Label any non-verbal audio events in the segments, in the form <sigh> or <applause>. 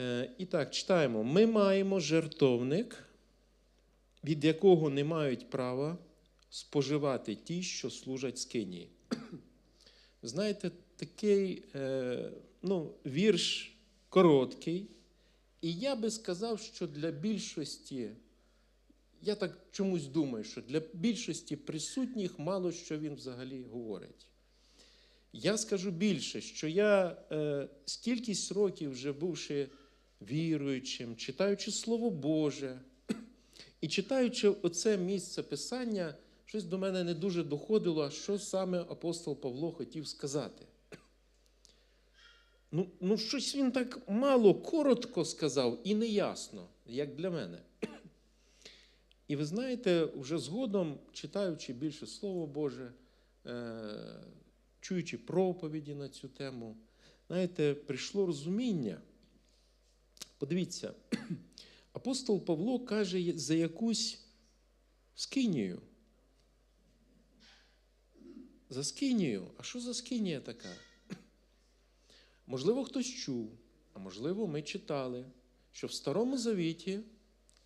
Е, І так, читаємо. Ми маємо жертовник, від якого не мають права споживати ті, що служать скинії. Знаєте, такий е, ну, вірш короткий, і я би сказав, що для більшості, я так чомусь думаю, що для більшості присутніх мало що він взагалі говорить. Я скажу більше, що я е, стількись років вже бувши віруючим, читаючи Слово Боже, і читаючи оце місце Писання, щось до мене не дуже доходило, що саме апостол Павло хотів сказати. Ну, ну, щось він так мало коротко сказав і неясно, як для мене. І ви знаєте, вже згодом, читаючи більше Слово Боже, е, чуючи проповіді на цю тему, знаєте, прийшло розуміння. Подивіться, апостол Павло каже за якусь скинію. За скинію. А що за скинія така? Можливо, хтось чув, а можливо, ми читали, що в Старому Завіті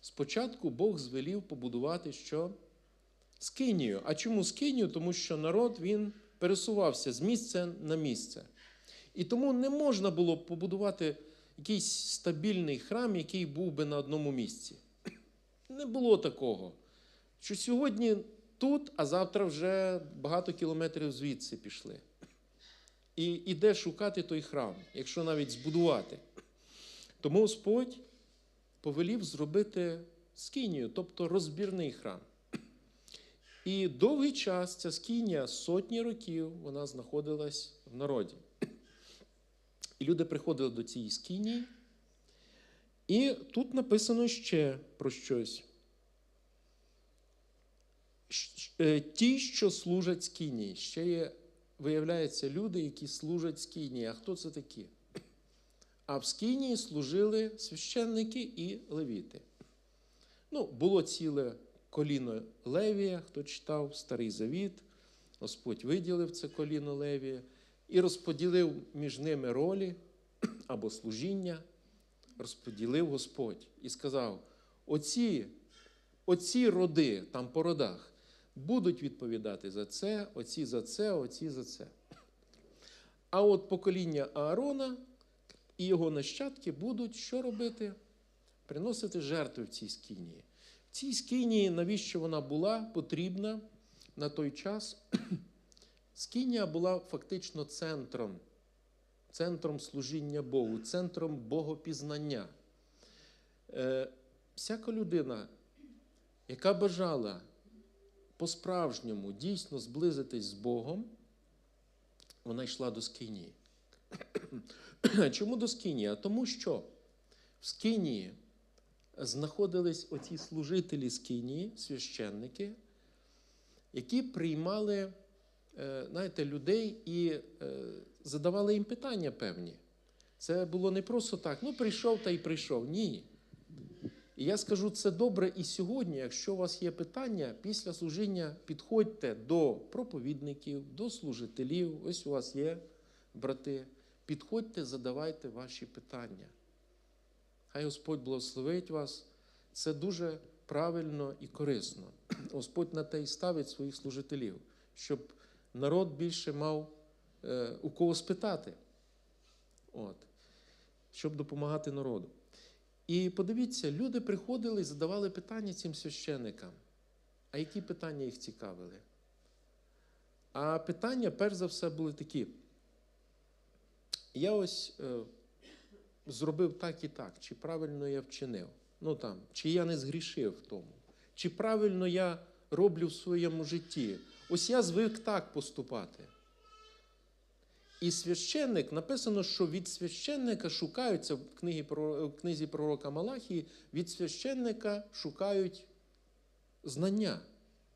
спочатку Бог звелів побудувати що? Скинію. А чому скинію? Тому що народ він пересувався з місця на місце. І тому не можна було побудувати якийсь стабільний храм, який був би на одному місці. Не було такого. Що сьогодні тут, а завтра вже багато кілометрів звідси пішли. І іде шукати той храм, якщо навіть збудувати. Тому Господь повелів зробити скинію, тобто розбірний храм. І довгий час ця скинія, сотні років, вона знаходилась в народі. Люди приходили до цієї скинії. І тут написано ще про щось. е, Ті, що служать скинії. Ще є, виявляється, люди, які служать скинії. А хто це такі? А в скинії служили священники і левіти. Ну, було ціле коліно Левія, хто читав Старий Завіт. Господь виділив це коліно Левія і розподілив між ними ролі <clears throat> або служіння, розподілив Господь і сказав: оці, оці роди там по родах будуть відповідати за це, оці за це, оці за це. А от покоління Аарона і його нащадки будуть що робити? Приносити жертви в цій скинії. В цій скинії, навіщо вона була потрібна на той час? <clears throat> Скинія була фактично центром, центром служіння Богу, центром богопізнання. Е, всяка людина, яка бажала по-справжньому дійсно зблизитись з Богом, вона йшла до скинії. <clears throat> Чому до скинії? Тому що в скинії знаходились оці служителі скинії, священники, які приймали знаєте, людей і е, задавали їм питання певні. Це було не просто так, ну прийшов та й прийшов. Ні. І я скажу це добре і сьогодні, якщо у вас є питання, після служіння підходьте до проповідників, до служителів. Ось у вас є брати. Підходьте, задавайте ваші питання. Хай Господь благословить вас. Це дуже правильно і корисно. Господь на те й ставить своїх служителів, щоб народ більше мав е, у кого спитати, От. щоб допомагати народу. І подивіться, люди приходили і задавали питання цим священникам. А які питання їх цікавили? А питання, перш за все, були такі. Я ось е, зробив так і так, чи правильно я вчинив. Ну там, чи я не згрішив в тому, чи правильно я роблю в своєму житті. Ось я звик так поступати. І священник написано, що від священника шукаються в книгі, в книзі пророка Малахії, від священника шукають знання,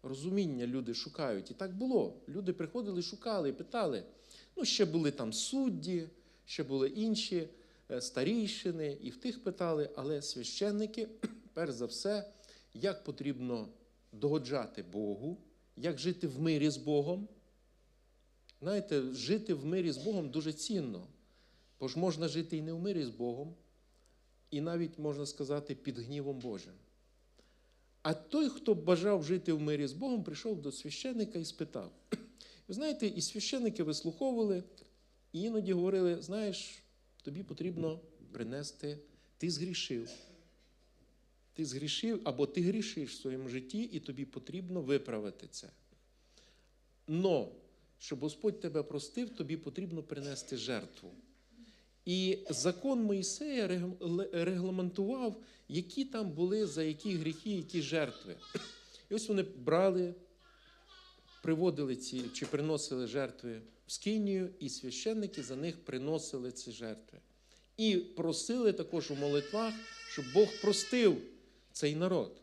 розуміння люди шукають. І так було. Люди приходили, шукали, питали. Ну, ще були там судді, ще були інші е, старійшини, і в тих питали, але священники, <clears throat> перш за все, як потрібно догоджати Богу, як жити в мирі з Богом. Знаєте, жити в мирі з Богом дуже цінно. Бо ж можна жити і не в мирі з Богом, і навіть, можна сказати, під гнівом Божим. А той, хто бажав жити в мирі з Богом, прийшов до священника і спитав. Ви знаєте, і священники вислуховували, і іноді говорили: знаєш, тобі потрібно принести, ти згрішив. Ти згрішив або ти грішиш в своєму житті, і тобі потрібно виправити це. Но, щоб Господь тебе простив, тобі потрібно принести жертву. І закон Моїсея регламентував, які там були за які гріхи, які жертви. І ось вони брали, приводили ці чи приносили жертви в Скинію, і священники за них приносили ці жертви. І просили також у молитвах, щоб Бог простив цей народ.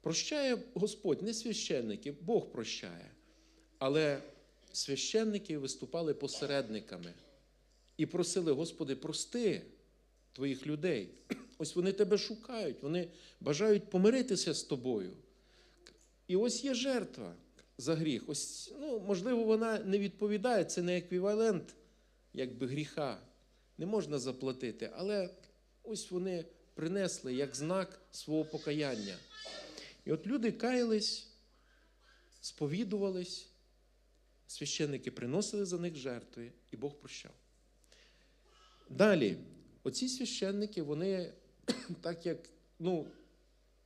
Прощає Господь, не священники, Бог прощає. Але священники виступали посередниками і просили, Господи, прости твоїх людей. Ось вони тебе шукають, вони бажають помиритися з тобою. І ось є жертва за гріх. Ось, ну, Можливо, вона не відповідає, це не еквівалент якби, гріха. Не можна заплатити, але ось вони принесли як знак свого покаяння. І от люди каялись, сповідувались, священники приносили за них жертви, і Бог прощав. Далі, оці священники, вони, <clears throat> так як, ну,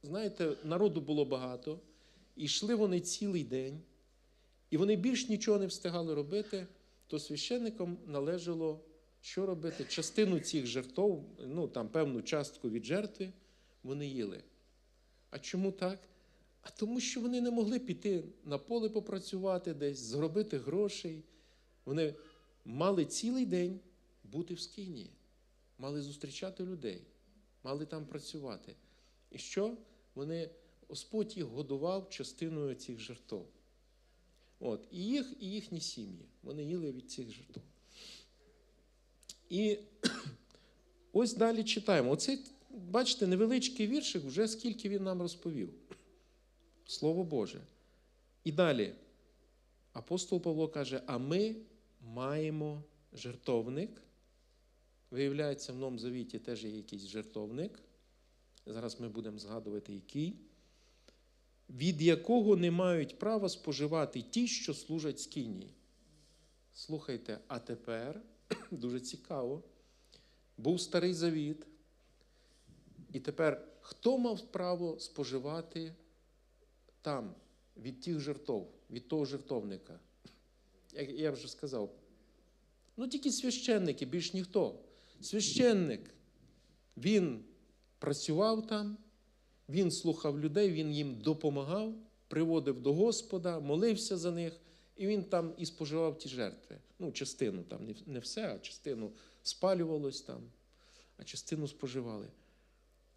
знаєте, народу було багато, і йшли вони цілий день, і вони більш нічого не встигали робити, то священникам належало що робити? Частину цих жертв, ну там певну частку від жертви, вони їли. А чому так? А тому, що вони не могли піти на поле попрацювати десь, зробити грошей. Вони мали цілий день бути в скині, мали зустрічати людей, мали там працювати. І що? Вони, Господь їх годував частиною цих жертв. От, І їх, і їхні сім'ї. Вони їли від цих жертв. І <clears throat> ось далі читаємо. Оцей, бачите, невеличкий віршик, вже скільки він нам розповів. Слово Боже. І далі апостол Павло каже: а ми маємо жертовник. Виявляється, в Новому Завіті теж є якийсь жертовник. Зараз ми будемо згадувати, який, від якого не мають права споживати ті, що служать скині. Слухайте, а тепер <clears throat> дуже цікаво. Був старий завіт. І тепер хто мав право споживати там від тих жертв, від того жертовника? Як я вже сказав, ну тільки священники, більш ніхто. Священник, він працював там, він слухав людей, він їм допомагав, приводив до Господа, молився за них, і він там і споживав ті жертви. Ну, частину там, не все, а частину спалювалось там, а частину споживали.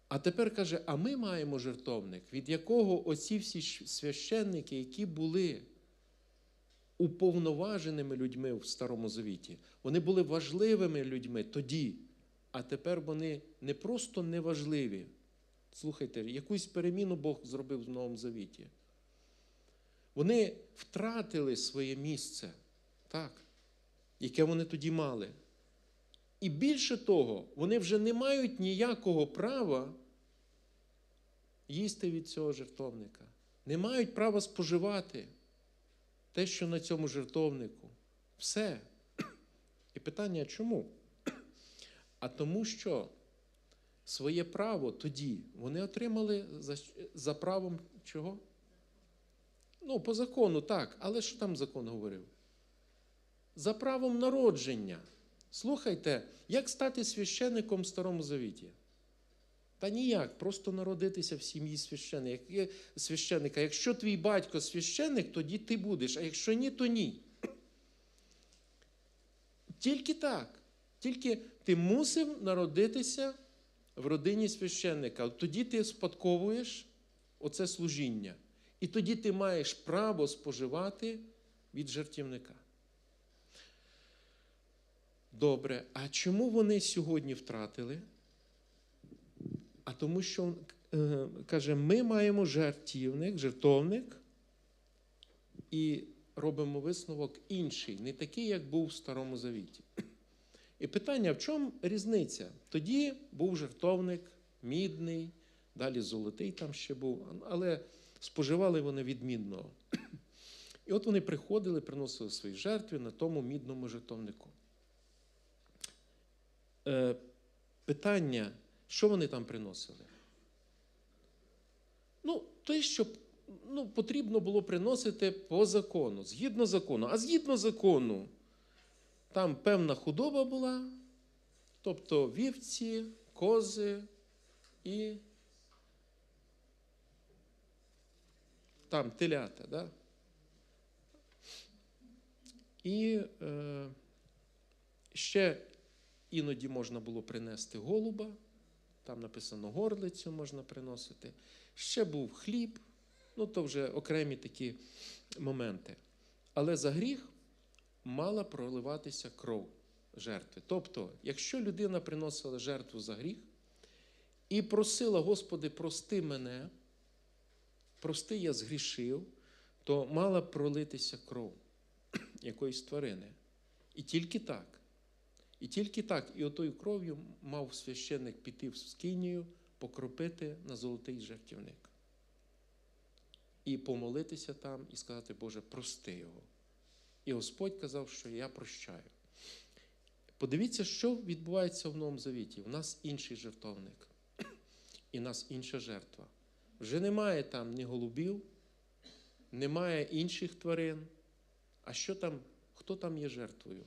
А тепер каже: а ми маємо жертовник, від якого оці всі священники, які були уповноваженими людьми в Старому Завіті, вони були важливими людьми тоді, а тепер вони не просто неважливі. Слухайте, якусь переміну Бог зробив в Новому Завіті. Вони втратили своє місце, так, яке вони тоді мали. І більше того, вони вже не мають ніякого права їсти від цього жертовника. Не мають права споживати те, що на цьому жертовнику. Все. І питання чому? А тому, що своє право тоді вони отримали за, за правом чого? Ну, по закону так, але що там закон говорив? За правом народження. Слухайте, як стати священником в Старому Завіті? Та ніяк, просто народитися в сім'ї священника. Якщо твій батько священник, тоді ти будеш, а якщо ні, то ні. Тільки так. Тільки ти мусив народитися в родині священника. Тоді ти спадковуєш оце служіння. І тоді ти маєш право споживати від жертівника. Добре, а чому вони сьогодні втратили? А тому, що е, каже, ми маємо жертівник, жертовник і робимо висновок інший, не такий, як був в Старому Завіті. І питання: в чому різниця? Тоді був жертовник мідний, далі золотий там ще був, але споживали вони від мідного. І от вони приходили, приносили свої жертви на тому мідному жертовнику. Е, питання, що вони там приносили? Ну, те, що ну, потрібно було приносити по закону, згідно закону. А згідно закону, там певна худоба була, тобто вівці, кози і там телята. Да? І е, ще іноді можна було принести голуба, там написано горлицю можна приносити. Ще був хліб, ну то вже окремі такі моменти. Але за гріх мала проливатися кров жертви. Тобто, якщо людина приносила жертву за гріх і просила, Господи, прости мене, прости, я згрішив, то мала пролитися кров якоїсь тварини. І тільки так. І тільки так, і отою кров'ю мав священник піти в скинію, покропити на золотий жертівник. І помолитися там, і сказати, Боже, прости його. І Господь казав, що я прощаю. Подивіться, що відбувається в Новому Завіті. У нас інший жертовник, і в нас інша жертва. Вже немає там ні голубів, немає інших тварин. А що там, хто там є жертвою?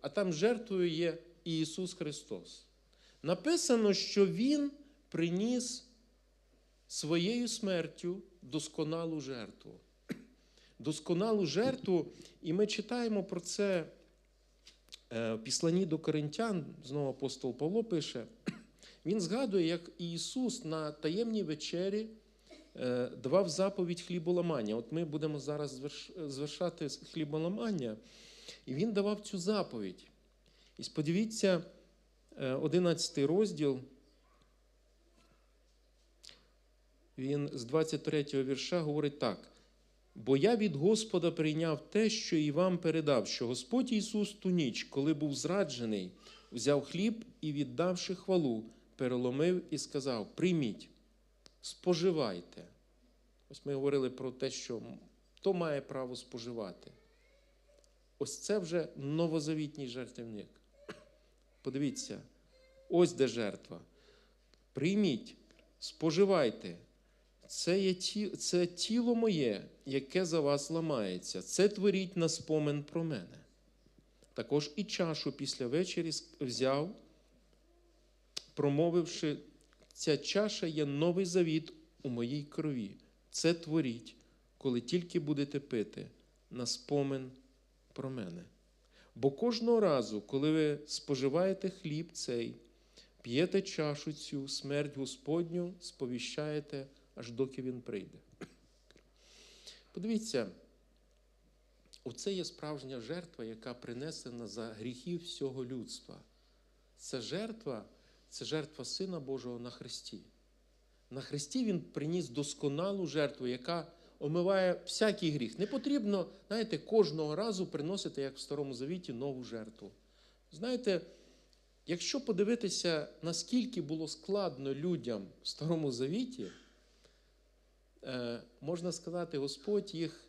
А там жертвою є Ісус Христос. Написано, що Він приніс своєю смертю досконалу жертву. Досконалу жертву, і ми читаємо про це е, в Післанні до Коринтян, знову апостол Павло пише. Він згадує, як Ісус на таємній вечері е, давав заповідь хліболамання. От ми будемо зараз звершати хліболамання, і він давав цю заповідь. І сподивіться, 11 розділ. Він з 23 го вірша говорить так: бо я від Господа прийняв те, що і вам передав, що Господь Ісус ту ніч, коли був зраджений, взяв хліб і, віддавши хвалу, переломив і сказав: Прийміть, споживайте. Ось ми говорили про те, що хто має право споживати. Ось це вже новозавітній жертвівник. Подивіться, ось де жертва. Прийміть, споживайте. Це є ті, це тіло моє, яке за вас ламається. Це творіть на спомин про мене. Також і чашу після вечері взяв, промовивши, ця чаша є новий завіт у моїй крові. Це творіть, коли тільки будете пити на спомин про мене. Бо кожного разу, коли ви споживаєте хліб цей, п'єте чашу цю смерть Господню, сповіщаєте, аж доки він прийде. Подивіться, оце є справжня жертва, яка принесена за гріхи всього людства. Це жертва, це жертва Сина Божого на Христі. На Христі Він приніс досконалу жертву, яка омиває всякий гріх. Не потрібно, знаєте, кожного разу приносити, як в Старому Завіті, нову жертву. Знаєте, якщо подивитися, наскільки було складно людям в Старому Завіті, можна сказати, Господь їх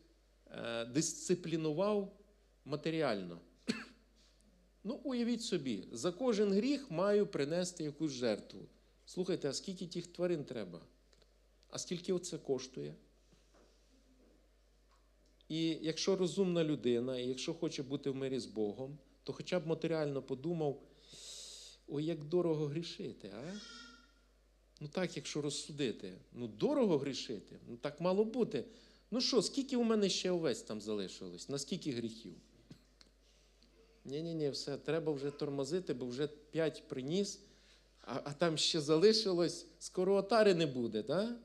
дисциплінував матеріально. Ну, уявіть собі, за кожен гріх маю принести якусь жертву. Слухайте, а скільки тих тварин треба? А скільки це коштує? І якщо розумна людина, і якщо хоче бути в мирі з Богом, то хоча б матеріально подумав, ой, як дорого грішити, а? Ну так, якщо розсудити, ну дорого грішити, ну так мало бути. Ну що, скільки у мене ще овець там залишилось? На скільки гріхів? Ні-ні-ні, все, треба вже тормозити, бо вже п'ять приніс, а а там ще залишилось, скоро отари не буде. Да?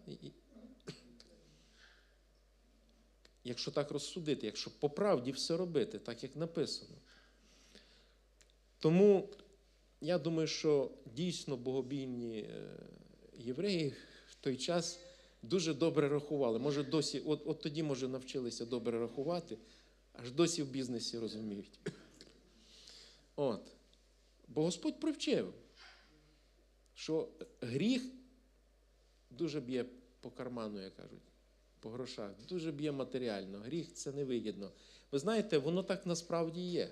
Якщо так розсудити, якщо по правді все робити, так як написано. Тому я думаю, що дійсно богобійні євреї в той час дуже добре рахували. Може, досі, от, от тоді, може, навчилися добре рахувати, аж досі в бізнесі розуміють. От. Бо Господь привчив, що гріх дуже б'є по карману, як кажуть, по грошах, дуже б'є матеріально. Гріх це невигідно. Ви знаєте, воно так насправді є.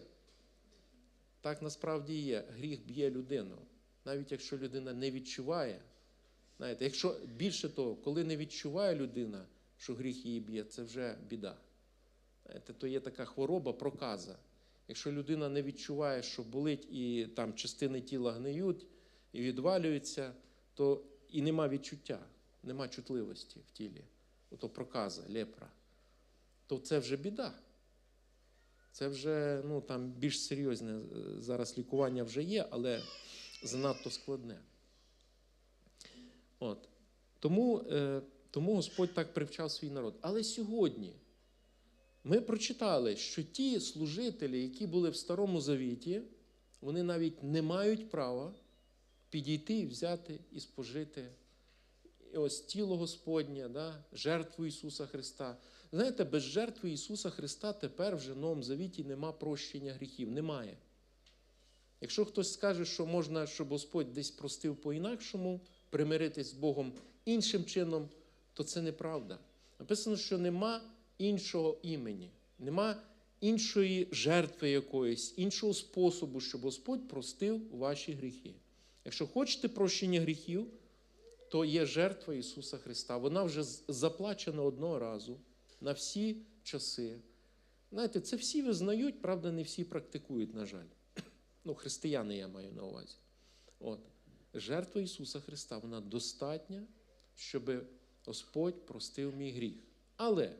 Так насправді є. Гріх б'є людину. Навіть якщо людина не відчуває. Знаєте, якщо більше того, коли не відчуває людина, що гріх її б'є, це вже біда. Знаєте, то є така хвороба, проказа. Якщо людина не відчуває, що болить і там частини тіла гниють і відвалюються, то і нема відчуття, нема чутливості в тілі. Ото проказа, лепра, то це вже біда. Це вже ну, там більш серйозне е, зараз лікування вже є, але занадто складне. От. Тому, е, тому Господь так привчав свій народ. Але сьогодні ми прочитали, що ті служителі, які були в Старому Завіті, вони навіть не мають права підійти взяти і спожити і ось тіло Господнє, да, жертву Ісуса Христа. Знаєте, без жертви Ісуса Христа тепер вже в Новому Завіті нема прощення гріхів. Немає. Якщо хтось скаже, що можна, щоб Господь десь простив по-інакшому, примиритись з Богом іншим чином, то це неправда. Написано, що нема іншого імені, нема іншої жертви якоїсь, іншого способу, щоб Господь простив ваші гріхи. Якщо хочете прощення гріхів, то є жертва Ісуса Христа. Вона вже заплачена одного разу на всі часи. Знаєте, це всі визнають, правда, не всі практикують, на жаль. Ну, християни я маю на увазі. От. Жертва Ісуса Христа, вона достатня, щоб Господь простив мій гріх. Але,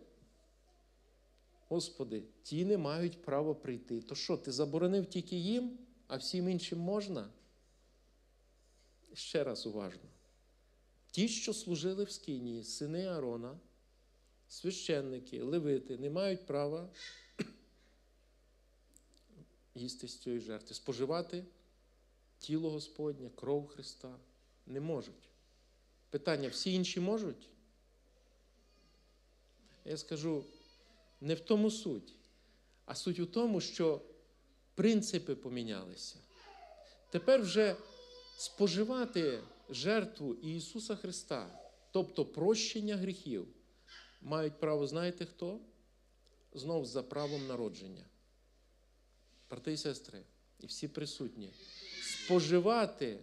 Господи, ті не мають права прийти. То що, ти заборонив тільки їм, а всім іншим можна? Ще раз уважно. Ті, що служили в Скинії, сини Аарона, священники, левити, не мають права їсти з цієї жертви, споживати тіло Господнє, кров Христа. Не можуть. Питання: всі інші можуть? Я скажу, не в тому суть, а суть у тому, що принципи помінялися. Тепер вже споживати жертву Ісуса Христа, тобто прощення гріхів, мають право, знаєте хто? Знов за правом народження. Брати і сестри, і всі присутні. Споживати,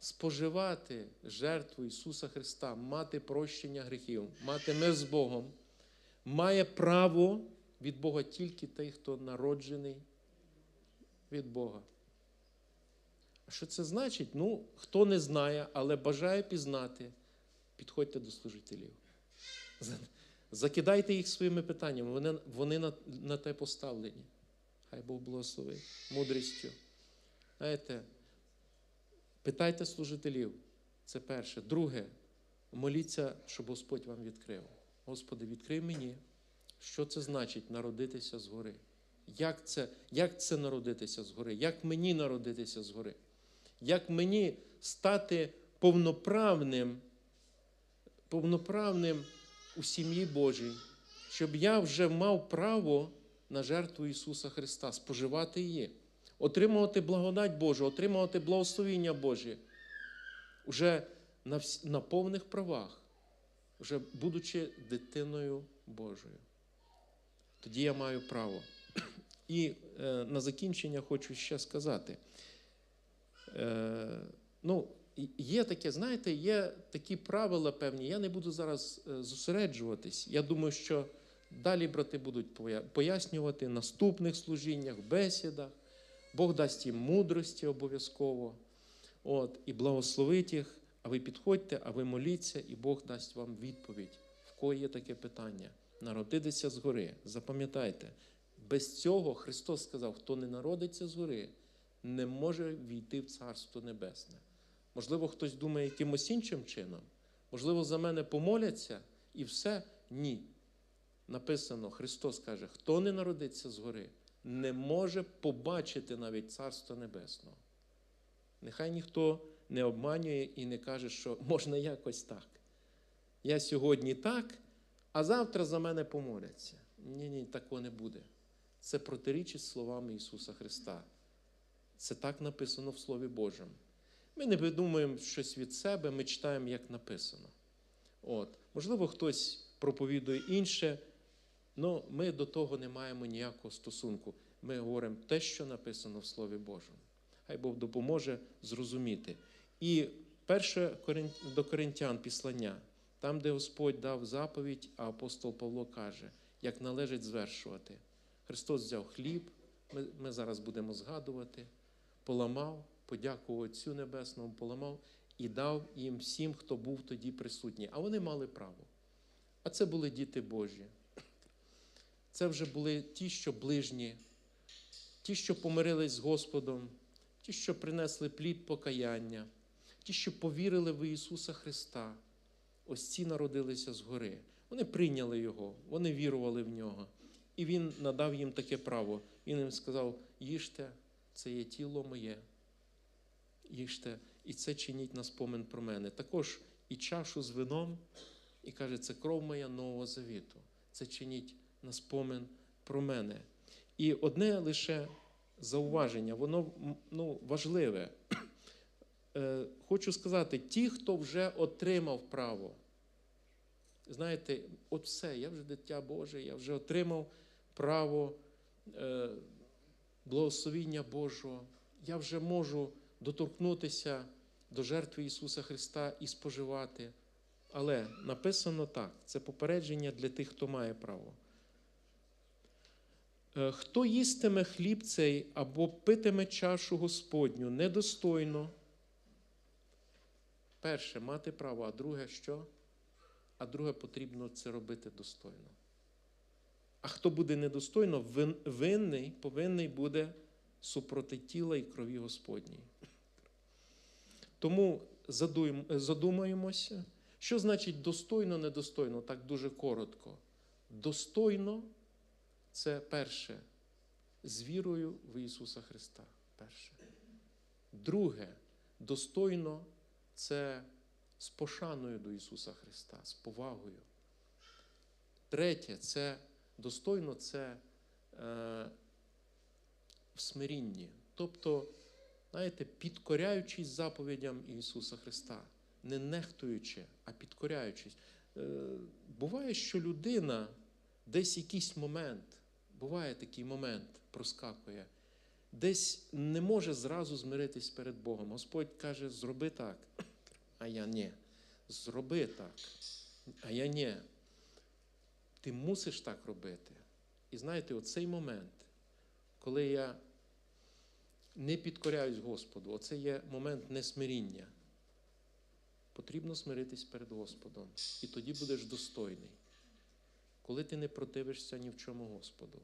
споживати жертву Ісуса Христа, мати прощення гріхів, мати мир з Богом, має право від Бога тільки той, хто народжений від Бога. А що це значить? Ну, хто не знає, але бажає пізнати, підходьте до служителів. Закидайте їх своїми питаннями, вони, вони на, на те поставлені. Хай Бог благословить мудрістю. Знаєте, питайте служителів. Це перше. Друге, моліться, щоб Господь вам відкрив. Господи, відкрий мені, що це значить народитися згори. Як це, як це народитися згори? Як мені народитися згори? Як мені стати повноправним, повноправним у сім'ї Божій, щоб я вже мав право на жертву Ісуса Христа, споживати її, отримувати благодать Божу, отримувати благословіння Боже, вже на, на повних правах, вже будучи дитиною Божою. Тоді я маю право. І е, на закінчення хочу ще сказати. Е, ну, Є таке, знаєте, є такі правила певні. Я не буду зараз е, зосереджуватись. Я думаю, що далі брати будуть пояснювати в наступних служіннях, бесідах. Бог дасть їм мудрості обов'язково. От, І благословить їх, а ви підходьте, а ви моліться, і Бог дасть вам відповідь, в кого є таке питання. Народитися згори. Запам'ятайте, без цього Христос сказав, хто не народиться згори, не може війти в Царство Небесне. Можливо, хтось думає якимось іншим чином. Можливо, за мене помоляться і все. Ні. Написано, Христос каже, хто не народиться згори, не може побачити навіть Царство Небесного. Нехай ніхто не обманює і не каже, що можна якось так. Я сьогодні так, а завтра за мене помоляться. Ні, ні, такого не буде. Це протирічить словами Ісуса Христа. Це так написано в Слові Божому. Ми не видумуємо щось від себе, ми читаємо, як написано. От. Можливо, хтось проповідує інше, але ми до того не маємо ніякого стосунку. Ми говоримо те, що написано в Слові Божому. Хай Бог допоможе зрозуміти. І перше до Коринтян післання, там, де Господь дав заповідь, а апостол Павло каже, як належить звершувати. Христос взяв хліб, ми, ми зараз будемо згадувати, поламав, подякував Отцю Небесному, поламав і дав їм всім, хто був тоді присутній. А вони мали право. А це були діти Божі. Це вже були ті, що ближні, ті, що помирились з Господом, ті, що принесли плід покаяння, ті, що повірили в Ісуса Христа. Ось ці народилися згори. Вони прийняли Його, вони вірували в нього. І Він надав їм таке право. Він їм сказав: їжте, це є тіло моє. Їжте, і це чиніть на спомин про мене. Також і чашу з вином, і каже, це кров моя нового завіту. Це чиніть на спомин про мене. І одне лише зауваження, воно ну, важливе. Е, Хочу сказати, ті, хто вже отримав право, знаєте, от все, я вже дитя Боже, я вже отримав право е, благословіння Божого, я вже можу доторкнутися до жертви Ісуса Христа і споживати. Але написано так: це попередження для тих, хто має право. Е, Хто їстиме хліб цей або питиме чашу Господню недостойно, перше мати право, а друге що? А друге потрібно це робити достойно. А хто буде недостойно, винний, повинний буде супроти тіла і крові Господній. Тому задумаємося, що значить достойно, недостойно, так дуже коротко. Достойно це перше, з вірою в Ісуса Христа. Перше. Друге, достойно це з пошаною до Ісуса Христа, з повагою. Третє, це достойно це е, в смирінні. Тобто, знаєте, підкоряючись заповідям Ісуса Христа, не нехтуючи, а підкоряючись. Е, буває, що людина десь якийсь момент, буває такий момент, проскакує, десь не може зразу змиритись перед Богом. Господь каже, зроби так, а я ні. Зроби так, а я ні. Ти мусиш так робити. І знаєте, оцей момент, коли я не підкоряюсь Господу, оце є момент несмиріння. Потрібно смиритись перед Господом. І тоді будеш достойний. Коли ти не противишся ні в чому Господу,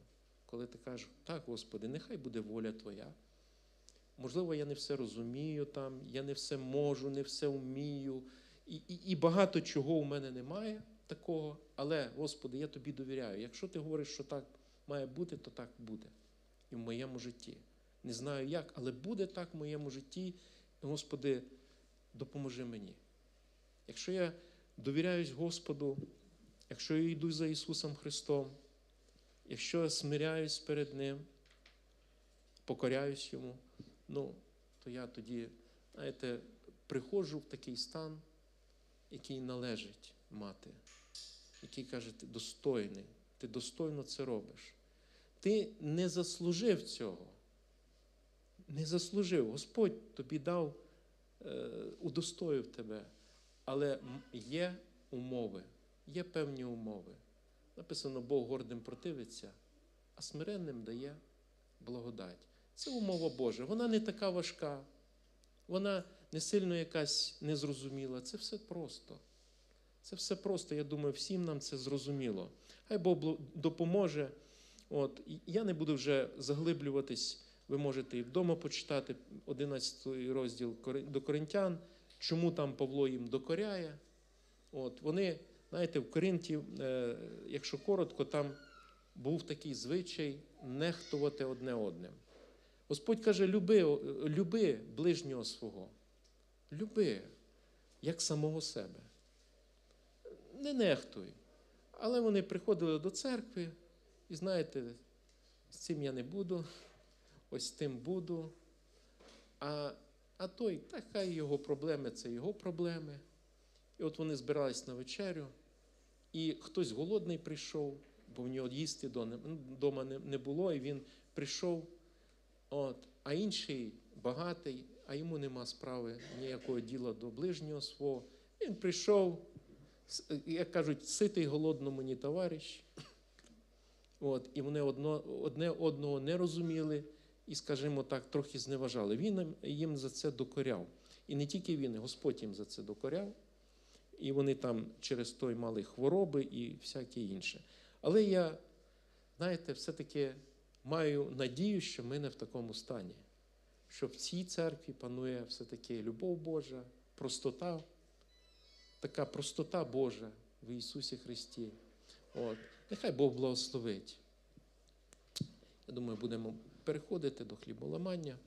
коли ти кажеш, так, Господи, нехай буде воля Твоя. Можливо, я не все розумію там, я не все можу, не все вмію, і, і, і багато чого у мене немає такого. Але, Господи, я тобі довіряю. Якщо ти говориш, що так має бути, то так буде і в моєму житті. Не знаю як, але буде так в моєму житті. Господи, допоможи мені. Якщо я довіряюсь Господу, якщо я йду за Ісусом Христом, якщо я смиряюсь перед Ним, покоряюсь Йому, ну, то я тоді, знаєте, приходжу в такий стан, який належить мати, який каже, ти достойний, ти достойно це робиш. Ти не заслужив цього. Не заслужив. Господь тобі дав, е, удостоїв тебе. Але є умови, є певні умови. Написано, Бог гордим противиться, а смиренним дає благодать. Це умова Божа. Вона не така важка, вона не сильно якась незрозуміла. Це все просто. Це все просто. Я думаю, всім нам це зрозуміло. Хай Бог допоможе. От, я не буду вже заглиблюватись. Ви можете і вдома почитати 11 розділ до Коринтян, чому там Павло їм докоряє. От, вони, знаєте, в Коринті, е, якщо коротко, там був такий звичай нехтувати одне одним. Господь каже: люби, люби ближнього свого. Люби, як самого себе. Не нехтуй. Але вони приходили до церкви, і знаєте, з цим я не буду, ось з тим буду. А, а той, та хай його проблеми це його проблеми. І от вони збирались на вечерю, і хтось голодний прийшов, бо в нього їсти вдома не, не було, і він прийшов. От, а інший багатий, а йому нема справи ніякого діла до ближнього свого. Він прийшов, як кажуть, ситий голодному ні товариш. От, і вони одно, одне одного не розуміли і, скажімо так, трохи зневажали. Він їм- за це докоряв. І не тільки він, Господь їм за це докоряв. І вони там через той мали хвороби і всяке інше. Але я, знаєте, все-таки маю надію, що ми не в такому стані. Що в цій церкві панує все-таки любов Божа, простота, така простота Божа в Ісусі Христі. От. Нехай Бог благословить. Я думаю, будемо переходити до хліболамання.